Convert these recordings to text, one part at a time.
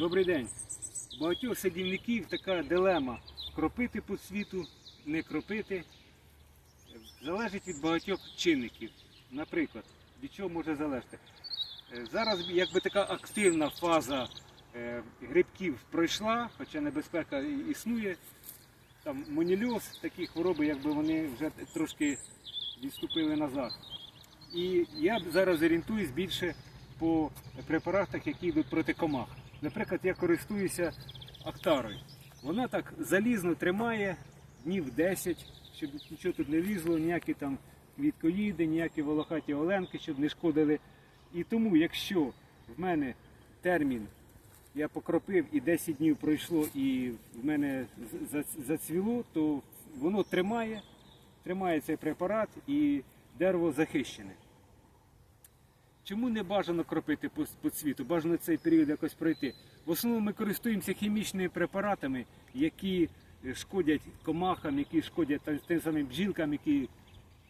Добрий день. У багатьох садівників така дилема кропити по світу, не кропити. Залежить від багатьох чинників. Наприклад, від чого може залежати? Е, Зараз якби така активна фаза е, грибків пройшла, хоча небезпека існує. Там монільоз, такі хвороби, якби вони вже трошки відступили назад. І я зараз орієнтуюсь більше по препаратах, які йдуть проти комах. Наприклад, я користуюся актарою. Вона так залізно тримає днів 10, щоб нічого тут не лізло, ніякі там квіткоїди, ніякі волохаті оленки, щоб не шкодили. І тому, якщо в мене термін я покропив і 10 днів пройшло, і в мене зацвіло, то воно тримає, тримає цей препарат і дерево захищене. Чому не бажано кропити по, по цвіту? Бажано цей період якось пройти. В основному ми користуємося хімічними препаратами, які е, шкодять комахам, які шкодять тим самим бджілкам, які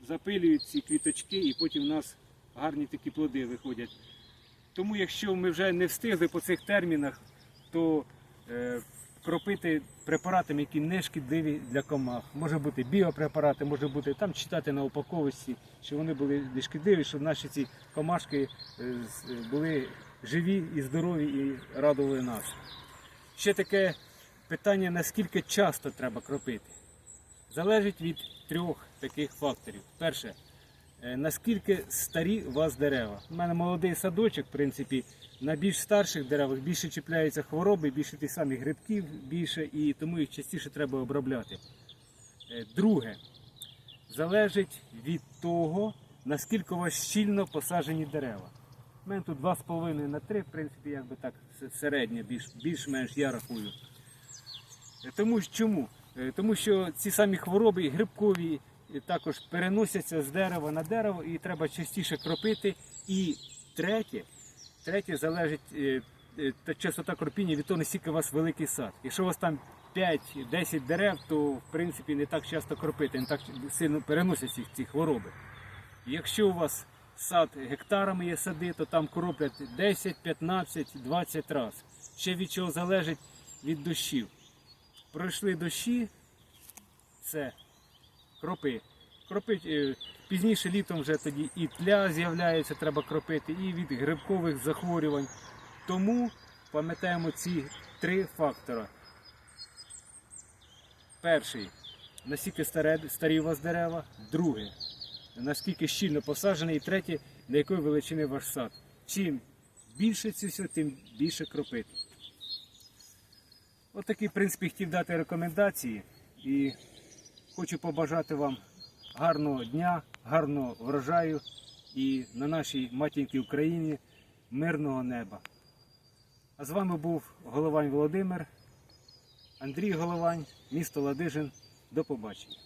запилюють ці квіточки, і потім у нас гарні такі плоди виходять. Тому якщо ми вже не встигли по цих термінах, то е, кропити препаратами, які не шкідливі для комах. Може бути біопрепарати, може бути там читати на упаковості, що вони були не шкідливі, щоб наші ці комашки е, е, були живі і здорові і радували нас. Ще таке питання, наскільки часто треба кропити. Залежить від трьох таких факторів. Перше, наскільки старі у вас дерева. У мене молодий садочок, в принципі, на більш старших деревах більше чіпляються хвороби, більше тих самих грибків, більше, і тому їх частіше треба обробляти. Е, Друге, залежить від того, наскільки у вас щільно посаджені дерева. У мене тут 2,5 на 3, в принципі, якби так середнє, більш, більш-менш я рахую. Е, Тому чому? Е, Тому що ці самі хвороби, і грибкові, і також переносяться з дерева на дерево і треба частіше кропити. І третє, третє залежить е, е, та частота кропіння від того, наскільки у вас великий сад. Якщо у вас там 5-10 дерев, то в принципі не так часто кропити, не так сильно переносяться ці хвороби. Якщо у вас сад гектарами є сади, то там кроплять 10, 15, 20 разів. Ще від чого залежить від дощів. Пройшли дощі, це кропи. Кропить е, пізніше літом вже тоді і тля з'являється, треба кропити, і від грибкових захворювань. Тому пам'ятаємо ці три фактора. Перший наскільки старі у вас дерева, друге, наскільки щільно посаджений, і третє, на якої величини ваш сад. Чим більше цього, тим більше кропити. От в принципі, хотів дати рекомендації і хочу побажати вам гарного дня, гарного врожаю і на нашій матінькій Україні мирного неба. А з вами був Головань Володимир, Андрій Головань, місто Ладижин. До побачення.